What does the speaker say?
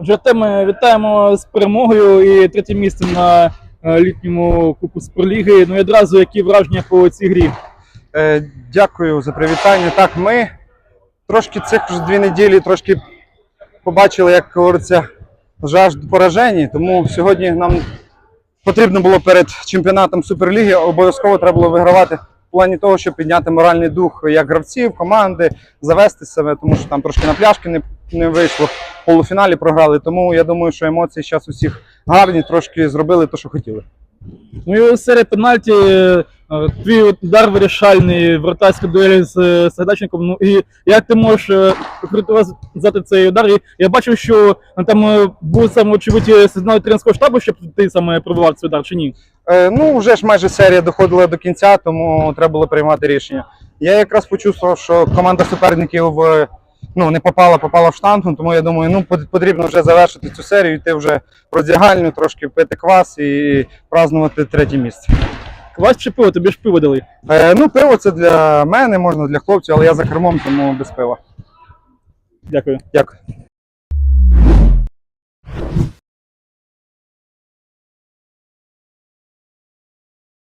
Отже, теми вітаємо з перемогою і третє місце на е, літньому кубку Суперліги. Ну і одразу які враження по цій грі. Е, дякую за привітання. Так, ми трошки цих вже дві неділі трошки побачили, як говориться, жажд поражені. Тому сьогодні нам потрібно було перед чемпіонатом Суперліги обов'язково треба було вигравати в плані того, щоб підняти моральний дух як гравців, команди, завести себе, тому що там трошки на пляшки не, не вийшло. В полуфіналі програли. Тому я думаю, що емоції зараз усіх гарні, трошки зробили те, що хотіли. Ну і серія пенальті, е, твій удар вирішальний, вратарська дуель з е, Ну і як ти можеш е, цей удар? І я бачив, що там був саме очевидь сигнал тренерського штабу, щоб ти саме пробивав цей удар чи ні? Е, ну, вже ж майже серія доходила до кінця, тому треба було приймати рішення. Я якраз почувствував, що команда суперників ну, не попала, попала в штангу, тому я думаю, ну потрібно вже завершити цю серію, йти вже в роздягальню, трошки пити квас і празднувати третє місце. Квас чи пиво, тобі ж пиво дали. Е, ну, пиво це для мене, можна для хлопців, але я за кермом, тому без пива. Дякую. Дякую.